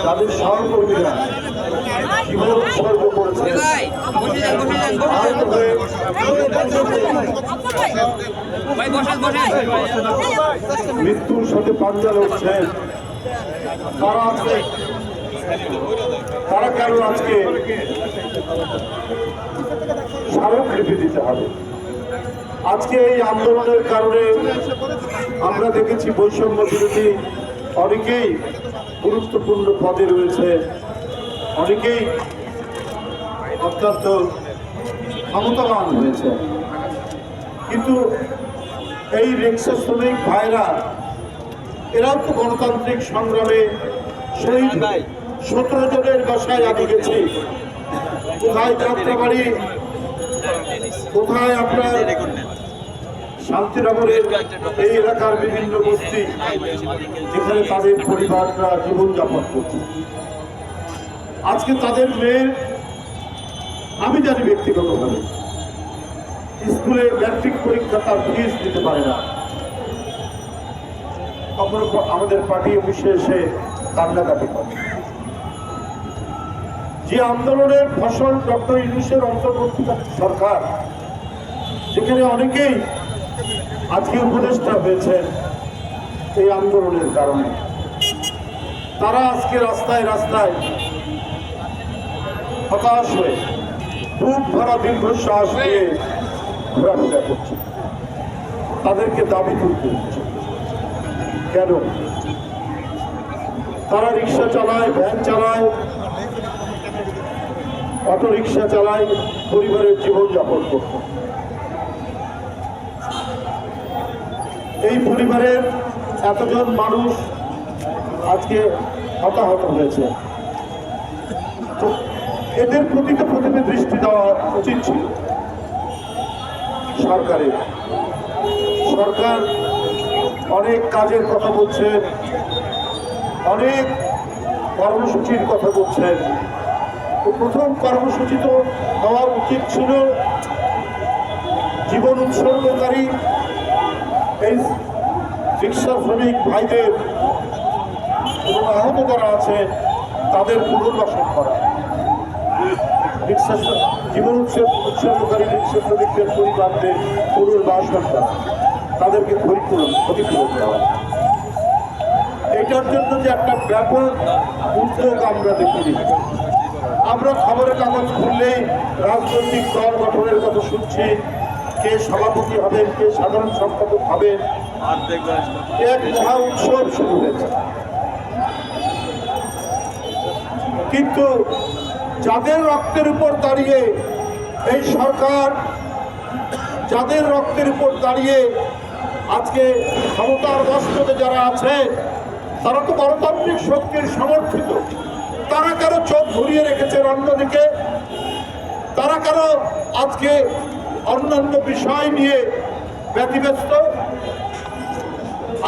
তাদের মৃত্যুর সাথে পাঞ্জা লড়ছেন তারা আজকে তারা কেন আজকে স্মারকলিপি দিতে হবে আজকে এই আন্দোলনের কারণে আমরা দেখেছি বৈষম্য বিরোধী অনেকেই গুরুত্বপূর্ণ পদে রয়েছে। অনেকেই অত্যন্ত ক্ষমতাবান হয়েছে। কিন্তু এই রিক্সা শ্রমিক ভাইরা এরাও তো গণতান্ত্রিক সংগ্রামে শহীদ সতেরো জনের বাসায় আমি গেছি। কোথায় যাত্রাবাড়ি? কোথায় আপনার শান্তিনগরের এই এলাকার বিভিন্ন বস্তি যেখানে তাদের পরিবাররা জীবনযাপন করছে। আজকে তাদের মেয়ের, আমি জানি ব্যক্তিগতভাবে স্কুলে ম্যাট্রিক পরীক্ষা তার ফিস দিতে পারে না। কখনো আমাদের পার্টি অফিসে এসে কান্নাকাটি করে। যে আন্দোলনের ফসল ডক্টর ইউনুসের অন্তর্বর্তীকালীন সরকার, যেখানে অনেকেই আজকে উপদেষ্টা হয়েছেন এই আন্দোলনের কারণে। তারা আজকে রাস্তায় রাস্তায় হতাশ হয়ে বুক ভরা দীর্ঘশ্বাস নিয়ে ঘোরাফেরা করছে। তাদেরকে দাবি তুলতে হচ্ছে। কেন? তারা রিক্সা চালায়, ভ্যান চালায়, অটো রিক্সা চালায়, পরিবারের জীবনযাপন করত এই পরিবারের এতজন মানুষ আজকে হতাহত হয়েছে। তো এদের প্রতি তো প্রথমে দৃষ্টি দেওয়া উচিত ছিল। সরকারের। সরকার অনেক কাজের কথা বলছেন অনেক কর্মসূচির কথা বলছেন প্রথম কর্মসূচি তো হওয়া উচিত ছিল জীবন উৎসর্গকারী এই রিক্সা শ্রমিক ভাইদের এবং আহত যারা আছে তাদের পুনর্বাসন করা। রিক্সা জীবন উৎসব উৎসর্গকারী রিক্সা শ্রমিকদের পরিবারদের পুনর্বাসন করা। তাদেরকে ক্ষতিপূরণ ক্ষতিপূরণ দেওয়া। এটার জন্য যে একটা ব্যাপক উদ্যোগ আমরা দেখিনি আমরা খবরের কাগজ খুললেই রাজনৈতিক দল গঠনের কথা শুনছি। কে সভাপতি হবেন কে সাধারণ সম্পাদক হবেন এক মহা উৎসব শুরু হয়েছে। কিন্তু যাদের রক্তের উপর দাঁড়িয়ে এই সরকার, যাদের রক্তের উপর দাঁড়িয়ে আজকে ক্ষমতার বস্ত্রতে যারা আছে, তারা তো গণতান্ত্রিক শক্তির সমর্থিত। তারা কারও চোখ ঘুরিয়ে রেখেছেন অন্যদিকে? তারা কারও আজকে অন্যান্য বিষয় নিয়ে ব্যতিব্যস্ত।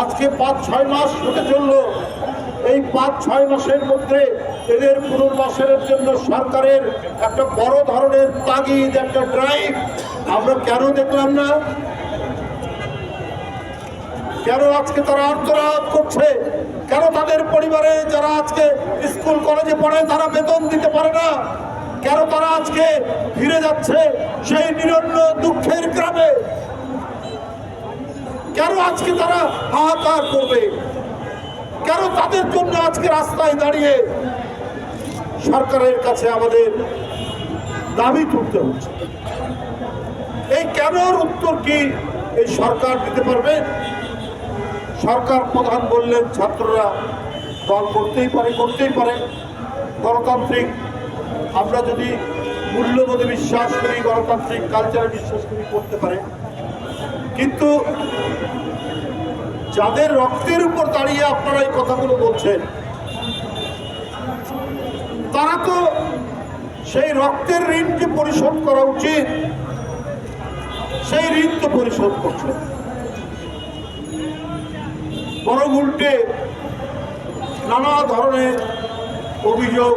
আজকে পাঁচ, ছয় মাস হতে চলল। এই পাঁচ, ছয় মাসের মধ্যে এদের পুনর্বাসনের জন্য সরকারের একটা বড় ধরনের তাগিদ, একটা ড্রাইভ আমরা কেন দেখলাম না? কেন আজকে তারা আত্মরাত করছে? কেন তাদের পরিবারে যারা আজকে স্কুল, কলেজে পড়ে তারা বেতন দিতে পারে না? কেন তারা আজকে ফিরে যাচ্ছে সেই নিরন্ন দুঃখের গ্রামে? কেন আজকে তারা হাহাকার করবে? কেন তাদের জন্য আজকে রাস্তায় দাঁড়িয়ে সরকারের কাছে আমাদের দাবি তুলতে হচ্ছে? এই কেনর উত্তর কি এই সরকার দিতে পারবে? সরকার প্রধান বললেন, ছাত্ররা দল করতেই পারে করতেই পারে। গণতান্ত্রিক আমরা যদি মূল্যবোধে বিশ্বাস করি, গণতান্ত্রিক কালচারে বিশ্বাস করি, করতে পারে। কিন্তু যাদের রক্তের উপর দাঁড়িয়ে আপনারা এই কথাগুলো বলছেন, তারা তো সেই রক্তের ঋণকে পরিশোধ করা উচিত। সেই ঋণ তো পরিশোধ করছে। বরং উল্টে নানা ধরনের অভিযোগ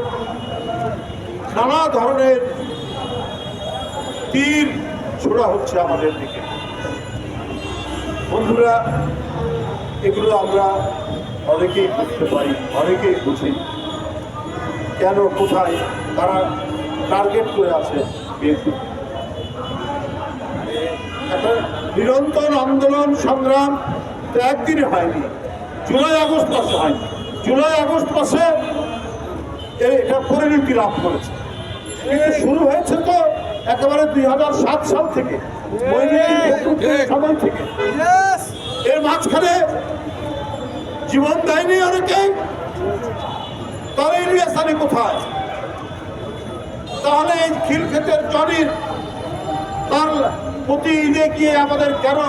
নানা ধরনের তীর ছোড়া হচ্ছে আমাদের দিকে। বন্ধুরা, এগুলো আমরা অনেকেই বুঝতে পারি, অনেকেই বুঝি। কেন, কোথায়, তারা টার্গেট করে আছে বিএনপি। একটা নিরন্তর আন্দোলন, সংগ্রাম তো একদিনে হয়নি। জুলাই আগস্ট মাসে হয়নি। জুলাই আগস্ট মাসে এটা পরিণতি লাভ করেছে। কিন্তু শুরু হয়েছে তো একেবারে দুই হাজার সাত সাল থেকে সময় থেকে। এর মাঝখানে জীবন দেয়নি অনেকে। তাহলে ইলিয়াস আলী কোথায়? তাহলে এই খিলক্ষেতের জনির তার প্রতি ঈদে গিয়ে আমাদের কেন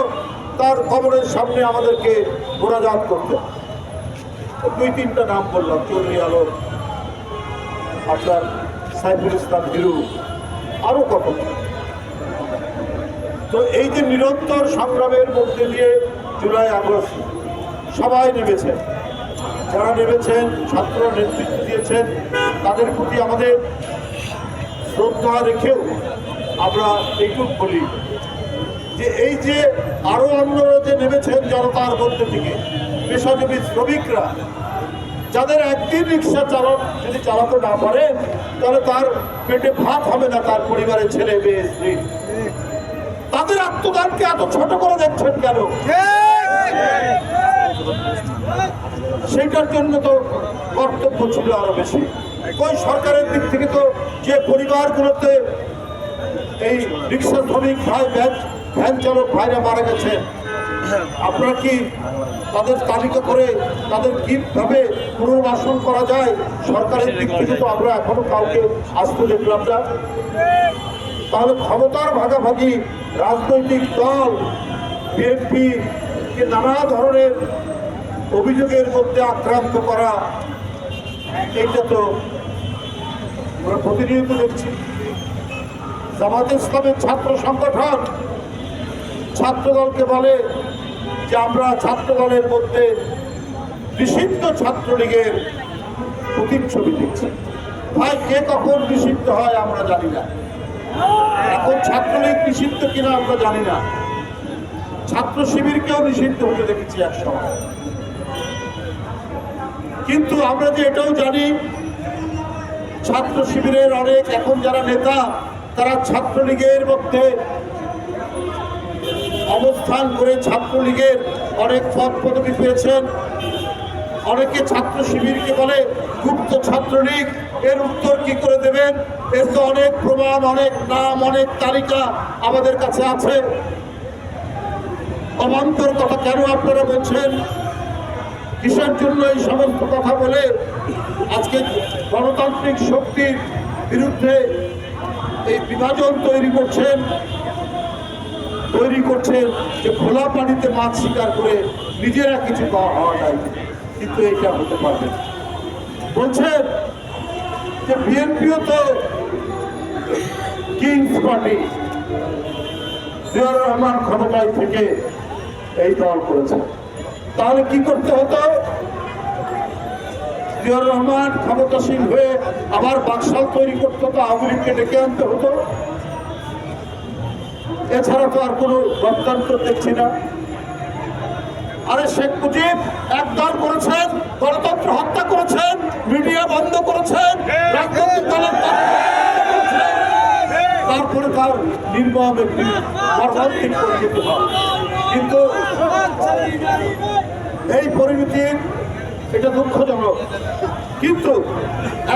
তার খবরের সামনে আমাদেরকে মোনাজাত করতে? দুই তিনটা নাম বললাম চৌধুরী আলম আপনার সাইফুল ইসলাম হিরু আরও কত? তো এই যে নিরন্তর সংগ্রামের মধ্যে দিয়ে জুলাই আগস্ট, সবাই নেমেছেন। যারা নেমেছেন, ছাত্র নেতৃত্ব দিয়েছেন, তাদের প্রতি আমাদের শ্রদ্ধা রেখেও আমরা এইটুক বলি যে এই যে আরও অন্যরা যে নেমেছেন জনতার মধ্যে থেকে পেশাজীবী শ্রমিকরা যাদের একদিন রিক্সা চালক যদি চালাতে না পারে, তাহলে তার পেটে ভাত হবে না, তার পরিবারের ছেলে মেয়ে, স্ত্রী। তাদের আত্মদানকে এত ছোট করে দেখছেন কেন? সেইটার জন্য তো কর্তব্য ছিল আরও বেশি। ওই সরকারের দিক থেকে তো যে পরিবারগুলোতে এই রিক্সা শ্রমিক ভাই, ভ্যান ভ্যান চালক ভাইরা মারা গেছে আপনারা কি তাদের তালিকা করে তাদের কীভাবে পুনর্বাসন করা যায়? সরকারের দিক থেকে তো আমরা এখনও কাউকে আসতে দেখলাম না। তাহলে ক্ষমতার ভাগাভাগি রাজনৈতিক দল বিএনপি নানা ধরনের অভিযোগের মধ্যে আক্রান্ত করা, এইটা তো আমরা প্রতিনিয়ত দেখছি। জামাত ইসলামের ছাত্র সংগঠন ছাত্রদলকে বলে যে আমরা ছাত্রদলের মধ্যে নিষিদ্ধ ছাত্রলীগের প্রতিচ্ছবি দিচ্ছি ভাই, কে কখন নিষিদ্ধ হয় আমরা জানি না। এখন ছাত্রলীগ নিষিদ্ধ কিনা আমরা জানি না। ছাত্র শিবিরকেও নিষিদ্ধ হতে দেখেছি এক সময়। কিন্তু আমরা যে এটাও জানি, ছাত্র শিবিরের অনেক এখন যারা নেতা, তারা ছাত্রলীগের মধ্যে অবস্থান করে ছাত্রলীগের অনেক পদ পদবি পেয়েছেন। অনেকে ছাত্র শিবিরকে বলে গুপ্ত ছাত্রলীগ। এর উত্তর কি করে দেবেন? এর তো অনেক প্রমাণ, অনেক নাম, অনেক তালিকা আমাদের কাছে আছে। অবান্তর কথা কেন আপনারা বলছেন? কিসের জন্য এই সমস্ত কথা বলে? আজকে গণতান্ত্রিক শক্তির বিরুদ্ধে এই বিভাজন তৈরি করছেন। তৈরি করছে যে খোলা পানিতে মাছ শিকার করে নিজেরা কিছু পাওয়া যায় কিন্তু এটা হতে পারবে। বলছেন যে বিএনপিও তো কিংস পার্টি। জিয়াউর রহমান ক্ষমতায় থেকে এই দল করেছে। তাহলে কি করতে হতো? জিয়াউর রহমান ক্ষমতাসীন হয়ে আবার বাকশাল তৈরি করতে হতো, আওয়ামী লীগকে ডেকে আনতে হতো। এছাড়া তো আর কোনো গণতন্ত্র দেখছি না। আরে শেখ মুজিব একদল করেছেন, গণতন্ত্র হত্যা করেছেন, মিডিয়া বন্ধ করেছেন তারপরে তার নির্মম একটি পরিণতি কিন্তু এই পরিণতির এটা দুঃখজনক। কিন্তু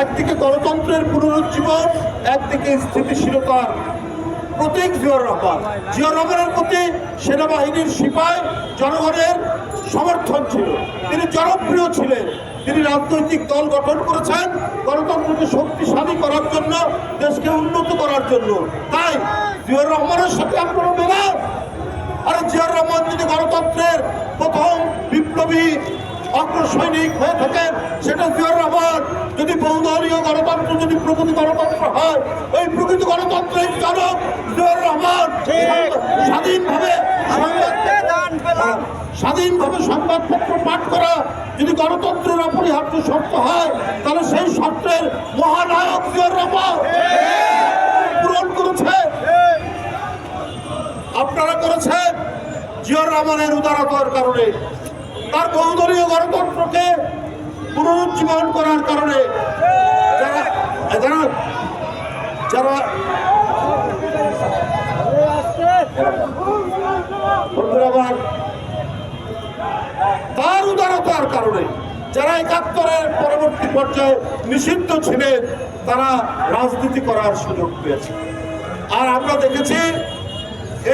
একদিকে গণতন্ত্রের পুনরুজ্জীবন, একদিকে স্থিতিশীলতার প্রতীক জিয়র রহমান। জিয়র রহমানের প্রতি সেনাবাহিনীর সিপাই জনগণের সমর্থন ছিল। তিনি জনপ্রিয় ছিলেন। তিনি রাজনৈতিক দল গঠন করেছেন, গণতন্ত্রকে শক্তিশালী করার জন্য, দেশকে উন্নত করার জন্য। তাই জিয়র রহমানের সাথে আপনারা মেলান আর জিয়ার রহমান যদি গণতন্ত্রের প্রথম বিপ্লবী অগ্রসৈনিক হয়ে থাকেন সেটা জিয়ার রহমান। যদি বহুদলীয় গণতন্ত্র যদি প্রকৃতি গণতন্ত্র হয় ওই প্রকৃতি গণতন্ত্রের জনক জিয়ার রহমান। স্বাধীনভাবে স্বাধীনভাবে সংবাদপত্র পাঠ করা যদি গণতন্ত্রের অপরিহার্য শর্ত হয় তাহলে সেই শর্তের মহানায়ক জিয়ার রহমান। পূরণ করেছে। আপনারা করেছেন। জিয়র রহমানের উদারতার কারণে। তার বহুদলীয় গণতন্ত্রকে পুনরুজ্জীবন করার কারণে যারা যারা তার উদারতার কারণে যারা একাত্তরের পরবর্তী পর্যায়ে নিষিদ্ধ ছিলেন তারা রাজনীতি করার সুযোগ পেয়েছে। আর আমরা দেখেছি,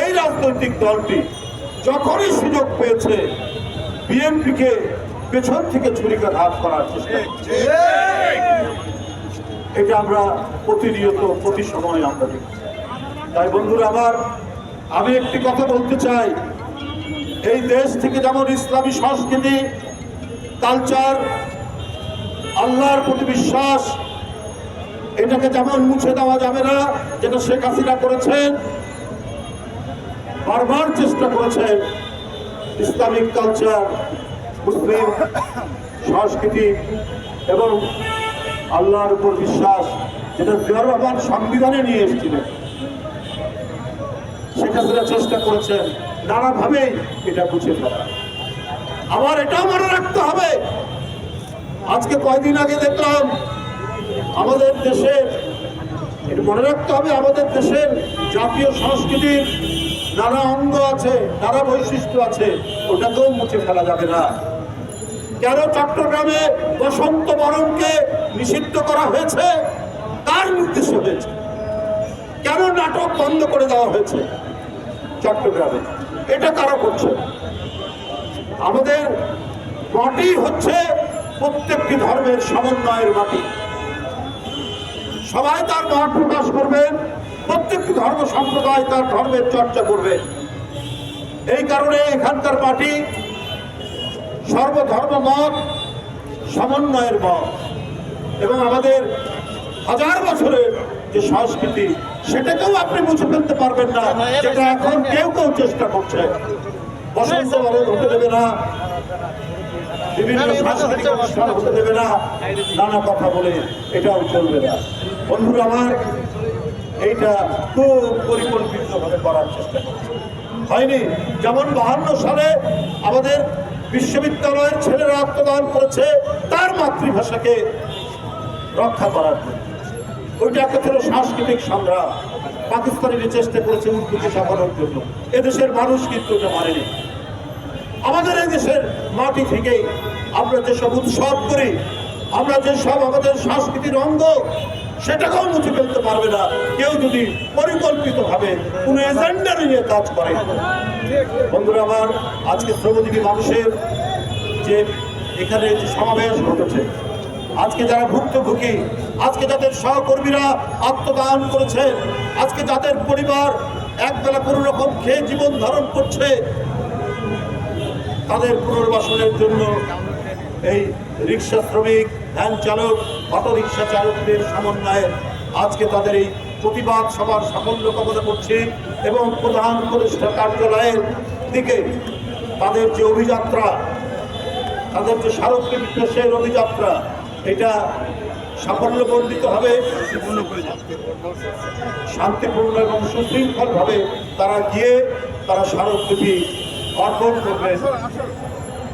এই রাজনৈতিক দলটি যখনই সুযোগ পেয়েছে বিএনপিকে পেছন থেকে ছুরিকাঘাত করার চেষ্টা এটা আমরা প্রতিনিয়ত, প্রতি সময় আমরা দেখছি। তাই বন্ধুরা আমার আমি একটি কথা বলতে চাই। এই দেশ থেকে যেমন ইসলামী সংস্কৃতি, কালচার, আল্লাহর প্রতি বিশ্বাস, এটাকে যেমন মুছে দেওয়া যাবে না, যেটা শেখ হাসিনা করেছেন, বারবার চেষ্টা করেছেন ইসলামিক কালচার, মুসলিম সংস্কৃতি এবং আল্লাহর উপর বিশ্বাস, যেটা জিয়াউর রহমান সংবিধানে নিয়ে এসেছিলেন। হাসিনা চেষ্টা করেছেন নানাভাবেই এটা বুঝে ফেলা। আমার এটাও মনে রাখতে হবে। আজকে কয়দিন আগে দেখলাম, আমাদের দেশের, এটা মনে রাখতে হবে, আমাদের দেশের জাতীয় সংস্কৃতির নানা অঙ্গ আছে, নানা বৈশিষ্ট্য আছে, ওটাকেও মুছে ফেলা যাবে না। কেন চট্টগ্রামে বসন্ত বরণকে নিষিদ্ধ করা হয়েছে? কার নির্দেশ হয়েছে কেন নাটক বন্ধ করে দেওয়া হয়েছে চট্টগ্রামে? এটা কারা করছে? আমাদের মাটি হচ্ছে প্রত্যেকটি ধর্মের সমন্বয়ের মাটি। সবাই তার মত প্রকাশ করবেন। প্রত্যেকটি ধর্ম সম্প্রদায় তার ধর্মের চর্চা করবে। এই কারণে এখানকার মাটি সর্বধর্ম মত, সমন্বয়ের মত। এবং আমাদের হাজার বছরের যে সংস্কৃতি, সেটাকেও আপনি মুছে ফেলতে পারবেন না, যেটা এখন কেউ কেউ চেষ্টা করছে। বসন্ত বরণ হতে দেবে না, বিভিন্ন সাংস্কৃতিক অনুষ্ঠান হতে দেবে না, নানা কথা বলে এটাও চলবে না। বন্ধুরা আমার এইটা খুব পরিকল্পিতভাবে করার চেষ্টা করছে। হয়নি, যেমন বাহান্ন সালে আমাদের বিশ্ববিদ্যালয়ের ছেলেরা আত্মদান করেছে, তার মাতৃভাষাকে রক্ষা করার জন্য। ওইটা একটা ছিল সাংস্কৃতিক সংগ্রাম। পাকিস্তানিরা চেষ্টা করেছে উর্দুকে ছাপানোর জন্য, এদেশের মানুষ কিন্তু ওটা মানেনি। আমাদের এই দেশের মাটি থেকেই আমরা যেসব উৎসব করি, আমরা যেসব আমাদের সংস্কৃতির অঙ্গ সেটাকেও মুছে ফেলতে পারবে না। কেউ যদি পরিকল্পিতভাবে কোনো এজেন্ডা নিয়ে কাজ করে। বন্ধুরা আমার, আজকে শ্রমজীবী মানুষের যে এখানে যে সমাবেশ ঘটেছে, আজকে যারা ভুক্তভোগী, আজকে যাদের সহকর্মীরা আত্মদান করেছে, আজকে যাদের পরিবার একবেলা কোনো রকম খেয়ে জীবন ধারণ করছে, তাদের পুনর্বাসনের জন্য এই রিক্সা শ্রমিক ভ্যান চালক অটো রিক্সা চালকদের সমন্বয়ে আজকে তাদের এই প্রতিবাদ সভার সাফল্য কামনা করছি এবং প্রধান উপদেষ্টা কার্যালয়ের দিকে তাদের যে অভিযাত্রা, তাদের যে স্মারকী বিদ্বেষের অভিযাত্রা, এটা সাফল্যমণ্ডিত হবে, শান্তিপূর্ণ এবং সুশৃঙ্খলভাবে তারা গিয়ে তারা স্মারকলিপি অর্পণ করবেন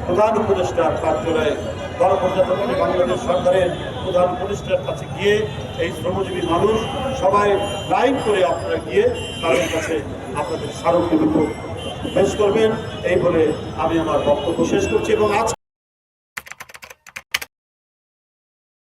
প্রধান উপদেষ্টার কার্যালয়ে। গণপ্রজাতন্ত্রী বাংলাদেশ সরকারের প্রধান উপদেষ্টার কাছে গিয়ে এই শ্রমজীবী মানুষ সবাই লাইন করে আপনারা গিয়ে তাদের কাছে আপনাদের স্মারকলিপি পেশ করবেন। এই বলে আমি আমার বক্তব্য শেষ করছি এবং আজ